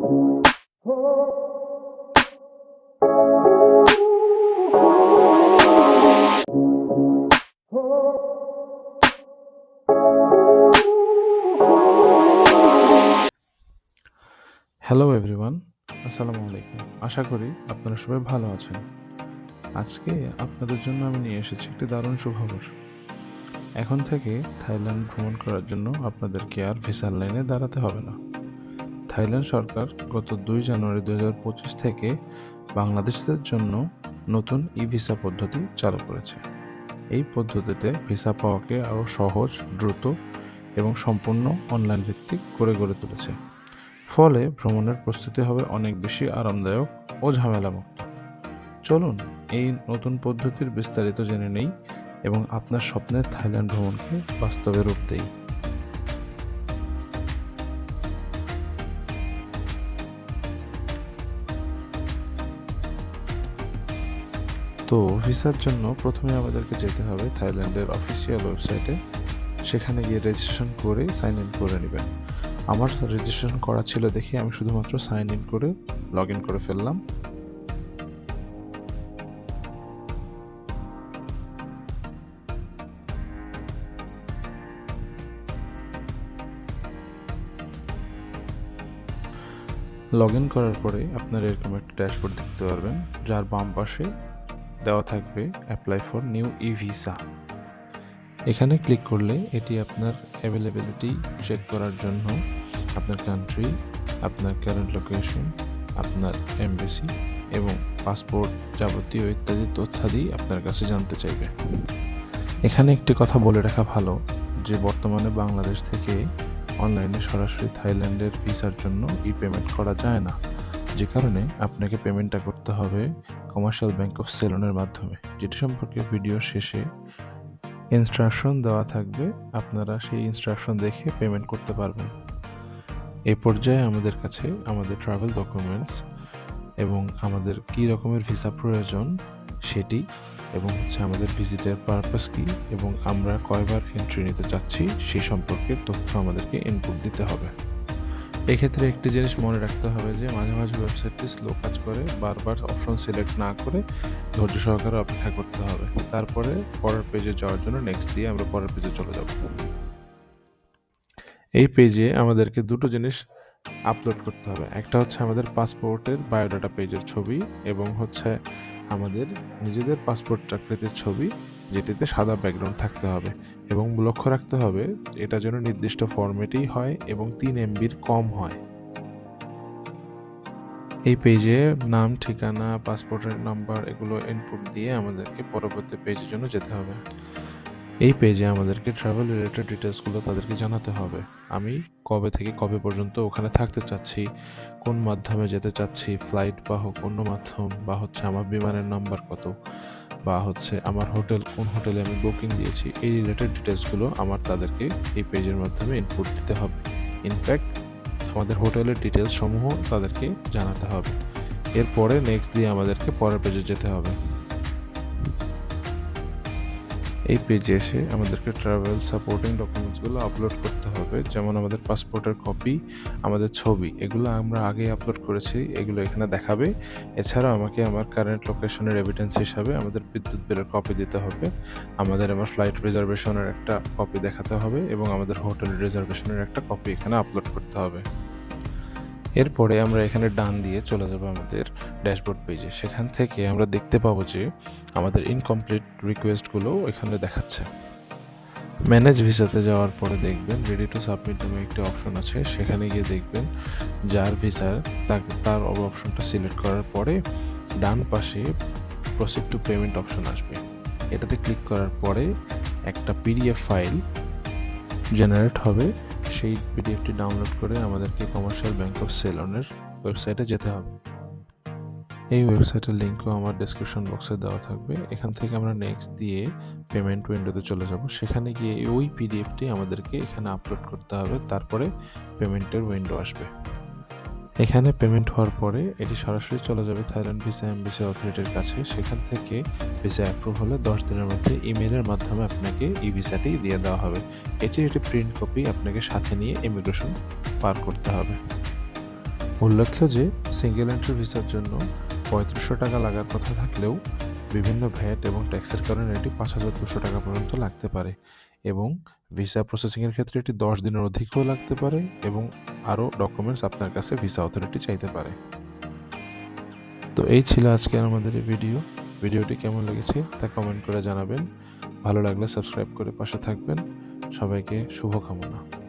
Hello everyone আসসালামু আলাইকুম আশা করি আপনারা সবাই ভালো আছেন। আজকে আপনাদের জন্য আমি নিয়ে এসেছি একটি দারুণ সুখবর। এখন থেকে থাইল্যান্ড ভ্রমণ করার জন্য আপনাদেরকে আর ভিসার লাইনে দাঁড়াতে হবে না। থাইল্যান্ড সরকার গত দুই জানুয়ারি দুই হাজার পঁচিশ থেকে বাংলাদেশিদের জন্য নতুন ই ভিসা পদ্ধতি চালু করেছে। এই পদ্ধতিতে ভিসা পাওয়াকে আরও সহজ, দ্রুত এবং সম্পূর্ণ অনলাইন ভিত্তিক করে গড়ে তুলেছে। ফলে ভ্রমণের প্রস্তুতি হবে অনেক বেশি আরামদায়ক ও ঝামেলামুক্ত। চলুন এই নতুন পদ্ধতির বিস্তারিত জেনে নেই এবং আপনার স্বপ্নের থাইল্যান্ড ভ্রমণকে বাস্তবে রূপ দেই। তো ভিসার জন্য প্রথমে আমাদেরকে যেতে হবে থাইল্যান্ডের অফিসিয়াল ওয়েবসাইটে সেখানে গিয়ে রেজিস্ট্রেশন করে সাইন ইন করে নেবেন। আমার রেজিস্ট্রেশন করা ছিল দেখে আমি শুধুমাত্র সাইন ইন করে লগ ইন করে ফেললাম। লগ ইন করার পরে আপনার এরকম একটা ড্যাশবোর্ড দেখতে পারবেন, যার বাম পাশে দেওয়া থাকবে apply for new e visa এখানে ক্লিক করলে এটি আপনার অ্যাভেলেবিলিটি চেক করার জন্য আপনার কান্ট্রি আপনার কারেন্ট লোকেশন আপনার এমবেসি এবং পাসপোর্ট যাবতীয় ইত্যাদি তথ্যাদি আপনার কাছে জানতে চাইবে। এখানে একটি কথা বলে রাখা ভালো, যে বর্তমানে বাংলাদেশ থেকে অনলাইনে সরাসরি থাইল্যান্ডের ভিসার জন্য ই পেমেন্ট করা যায় না। যে কারণে আপনাকে পেমেন্টটা করতে হবে কমার্শিয়াল ব্যাংক অফ সেলনের মাধ্যমে, যেটি সম্পর্কে ভিডিও শেষে ইনস্ট্রাকশন দেওয়া থাকবে, আপনারা সেই ইনস্ট্রাকশন দেখে পেমেন্ট করতে পারবেন। এই পর্যায়ে আমাদের কাছে আমাদের ট্রাভেল ডকুমেন্টস এবং আমাদের কী রকমের ভিসা প্রয়োজন সেটি এবং হচ্ছে আমাদের ভিজিটের পারপাস কী এবং আমরা কয়বার এন্ট্রি নিতে চাচ্ছি সেই সম্পর্কে তথ্য আমাদেরকে ইনপুট দিতে হবে। এক্ষেত্রে একটি জিনিস মনে রাখতে হবে যে মাঝে মাঝে ওয়েবসাইটটি স্লো কাজ করে, বারবার অপশন সিলেক্ট না করে ধৈর্য সহকারে অপেক্ষা করতে হবে। তারপরে পরের পেজে যাওয়ার জন্য নেক্সট দিয়ে আমরা পরের পেজে চলে যাব। এই পেজে আমাদেরকে দুটো জিনিস আপলোড করতে হবে। একটা হচ্ছে আমাদের পাসপোর্টের বায়োডাটা পেজের ছবি এবং হচ্ছে আমাদের নিজেদের পাসপোর্ট আকৃতির ছবি, যেটিতে সাদা ব্যাকগ্রাউন্ড থাকতে হবে এবং লক্ষ্য রাখতে হবে এটা যেন নির্দিষ্ট ফরম্যাটেই হয় এবং তিন এমবির কম হয়। এই পেজে নাম, ঠিকানা পাসপোর্টের নাম্বার এগুলো ইনপুট দিয়ে আমাদেরকে পরবর্তী পেজের জন্য যেতে হবে। এই পেজে আমাদেরকে ট্রাভেল রিলেটেড ডিটেলসগুলো তাদেরকে জানাতে হবে। আমি কবে থেকে কবে পর্যন্ত ওখানে থাকতে চাচ্ছি, কোন মাধ্যমে যেতে চাচ্ছি ফ্লাইট বা হোক অন্য মাধ্যম, বা হচ্ছে আমার বিমানের নাম্বার কত, বা হচ্ছে আমার হোটেল কোন হোটেলে আমি বুকিং দিয়েছি, এই রিলেটেড ডিটেলসগুলো আমার তাদেরকে এই পেজের মাধ্যমে ইনপুট দিতে হবে। ইনফ্যাক্ট আমাদের হোটেলের ডিটেলস সমূহ তাদেরকে জানাতে হবে। এরপরে নেক্সট দিয়ে আমাদেরকে পরের পেজে যেতে হবে। এই পেজে এসে আমাদেরকে ট্রাভেল সাপোর্টিং ডকুমেন্টসগুলো আপলোড করতে হবে। যেমন আমাদের পাসপোর্টের কপি আমাদের ছবি, এগুলো আমরা আগে আপলোড করেছি, এগুলো এখানে দেখাবে। এছাড়াও আমাকে আমার কারেন্ট লোকেশনের এভিডেন্স হিসাবে আমাদের বিদ্যুৎ বিলের কপি দিতে হবে। আমাদের আমার ফ্লাইট রিজার্ভেশনের একটা কপি দেখাতে হবে এবং আমাদের হোটেল রিজার্ভেশনের একটা কপি এখানে আপলোড করতে হবে। এরপরে আমরা এখানে ডান দিয়ে চলে যাব আমাদের ড্যাশবোর্ড পেজে। সেখান থেকে আমরা দেখতে পাবো যে আমাদের ইনকমপ্লিট রিকোয়েস্টগুলো এখানে দেখাচ্ছে। ম্যানেজ ভিসাতে যাওয়ার পরে দেখবেন রেডি টু সাবমিট নামে একটি অপশন আছে। সেখানে গিয়ে দেখবেন যার ভিসার তাকে তার অপশনটা সিলেক্ট করার পরে ডান পাশে প্রসিড টু পেমেন্ট অপশন আসবে। এটাতে ক্লিক করার পরে একটা পিডিএফ ফাইল জেনারেট হবে। সেই পিডিএফটি ডাউনলোড করে আমাদেরকে কমার্শিয়াল ব্যাংক অফ সেলনের ওয়েবসাইটে যেতে হবে। এই ওয়েবসাইটের লিঙ্কও আমার ডেসক্রিপশন বক্সে দেওয়া থাকবে। এখান থেকে আমরা নেক্সট দিয়ে পেমেন্ট উইন্ডোতে চলে যাব। সেখানে গিয়ে ওই পিডিএফটি আমাদেরকে এখানে আপলোড করতে হবে। তারপরে পেমেন্টের উইন্ডো আসবে। এখানে পেমেন্ট হওয়ার পরে এটি সরাসরি চলে যাবে থাইল্যান্ড ভিসা এমবিসি অথরিটির কাছে। সেখান থেকে ভিসা অ্যাপ্রুভ হলে দশ দিনের মধ্যে ইমেলের মাধ্যমে আপনাকে ই ভিসাটি দিয়ে দেওয়া হবে। এটির একটি প্রিন্ট কপি আপনাকে সাথে নিয়ে ইমিগ্রেশন পার করতে হবে। উল্লেখ্য যে সিঙ্গেল এন্ট্রি ভিসার জন্য পঁয়ত্রিশশো টাকা লাগার কথা থাকলেও বিভিন্ন ভ্যাট এবং ট্যাক্সের কারণে এটি পাঁচ হাজার দুশো টাকা পর্যন্ত লাগতে পারে। এবং ভিসা প্রসেসিংয়ের ক্ষেত্রে এটি দশ দিনের অধিকও লাগতে পারে এবং আরও ডকুমেন্টস আপনার কাছে ভিসা অথরিটি চাইতে পারে। তো এই ছিল আজকে আমাদের ভিডিও ভিডিওটি কেমন লেগেছে তা কমেন্ট করে জানাবেন। ভালো লাগলে সাবস্ক্রাইব করে পাশে থাকবেন। সবাইকে শুভকামনা।